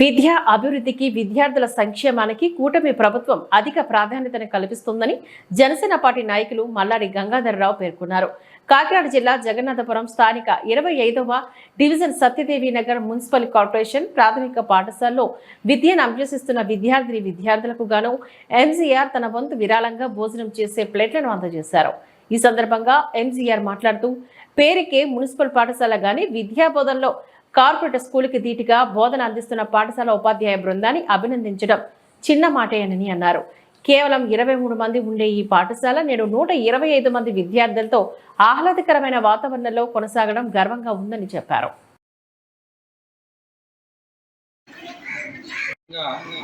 విద్యా అభివృద్ధికి విద్యార్థుల సంక్షేమానికి కూటమి ప్రభుత్వం అధిక ప్రాధాన్యతను కల్పిస్తుందని జనసేన పార్టీ నాయకులు మల్లాడి గంగాధరరావు పేర్కొన్నారు. కాకినాడ జిల్లా జగన్నాథపురం స్థానిక ఇరవై ఐదవ division Satyadevi Nagar municipal corporation ప్రాథమిక పాఠశాలలో విద్యను అభ్యసిస్తున్న విద్యార్థిని విద్యార్థులకు గాను ఎంజీఆర్ తన వంతు విరాళంగా భోజనం చేసే ప్లేట్లను అందజేశారు. ఈ సందర్భంగా ఎంజీఆర్ మాట్లాడుతూ పేరుకే మున్సిపల్ పాఠశాల గాని విద్యాబోధనలో కార్పొరేట్ స్కూల్కి ధీటుగా బోధన అందిస్తున్న పాఠశాల ఉపాధ్యాయ బృందాన్ని అభినందించడం చిన్న మాటేనని అన్నారు. కేవలం ఇరవై మూడు మంది ఉండే ఈ పాఠశాల నేడు నూట ఇరవై ఐదు మంది విద్యార్థులతో ఆహ్లాదకరమైన వాతావరణంలో కొనసాగడం గర్వంగా ఉందని చెప్పారు.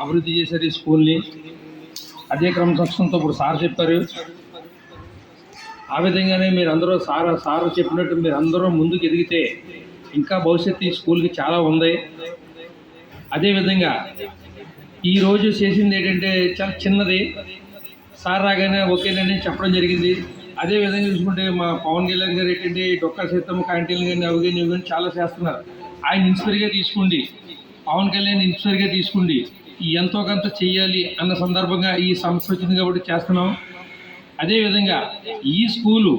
అభివృద్ధి చేశారు ఈ స్కూల్ని. అదే క్రమశిక్షణతో ఇప్పుడు సార్ చెప్పారు. ఆ విధంగానే మీరు అందరూ సార్ సార్ చెప్పినట్టు మీరు అందరూ ముందుకు ఎదిగితే ఇంకా భవిష్యత్తు ఈ స్కూల్కి చాలా ఉంది. అదేవిధంగా ఈరోజు చేసింది ఏంటంటే చాలా చిన్నది. సార్ రాగానే ఓకేనండి చెప్పడం జరిగింది. అదే విధంగా చూసుకుంటే మా పవన్ కళ్యాణ్ గారు ఏంటంటే డొక్కా సీతమ్మ క్యాంటీన్లు కానీ అవి కానీ ఇవి కానీ చాలా చేస్తున్నారు. ఆయన ఇన్స్పైర్గా తీసుకోండి. పవన్ కళ్యాణ్ ఇన్స్పైర్గా తీసుకోండి. ఎంతో కొంత చెయ్యాలి అన్న సందర్భంగా ఈ సంస్థ వచ్చింది కాబట్టి చేస్తున్నాం. అదేవిధంగా ఈ స్కూలు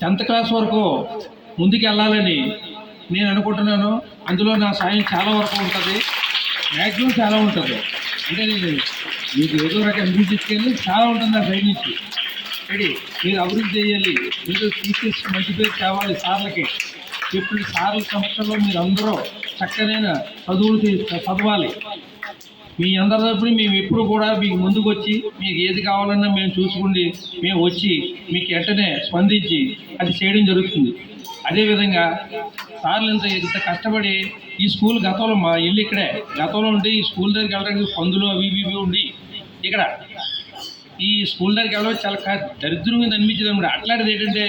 టెన్త్ క్లాస్ వరకు ముందుకు వెళ్ళాలని నేను అనుకుంటున్నాను అందులో నా సాయం చాలా వరకు ఉంటుంది. మ్యాక్సిమం చాలా ఉంటుంది. అంటే నేను మీకు ఏదో రకం అనిపించింది చాలా ఉంటుంది నా సైడ్ నుంచి. రెడీ? మీరు అభివృద్ధి చేయాలి. మీరు టీచర్స్ మంచి పేరు కావాలి సార్లకి. ఇప్పుడు సార్ల సమక్షంలో మీరు అందరూ చక్కనైన చదువులు చదవాలి. మీ అందరి తరపున మేము ఎప్పుడు కూడా మీకు ముందుకు వచ్చి మీకు ఏది కావాలన్నా మేము చూసుకుని మేము వచ్చి మీకు వెంటనే స్పందించి అది చేయడం జరుగుతుంది. అదేవిధంగా సార్లు ఇంత ఇంత కష్టపడి ఈ స్కూల్ గతంలో మా ఇల్లు ఇక్కడే. గతంలో ఉంటే ఈ స్కూల్ దగ్గరికి వెళ్ళడానికి పందులు అవి ఇవి ఇవి ఉండి ఇక్కడ ఈ స్కూల్ దగ్గరికి వెళ్ళడం చాలా క- దరిద్రం మీద అనిపించింది అట్లాంటిది ఏంటంటే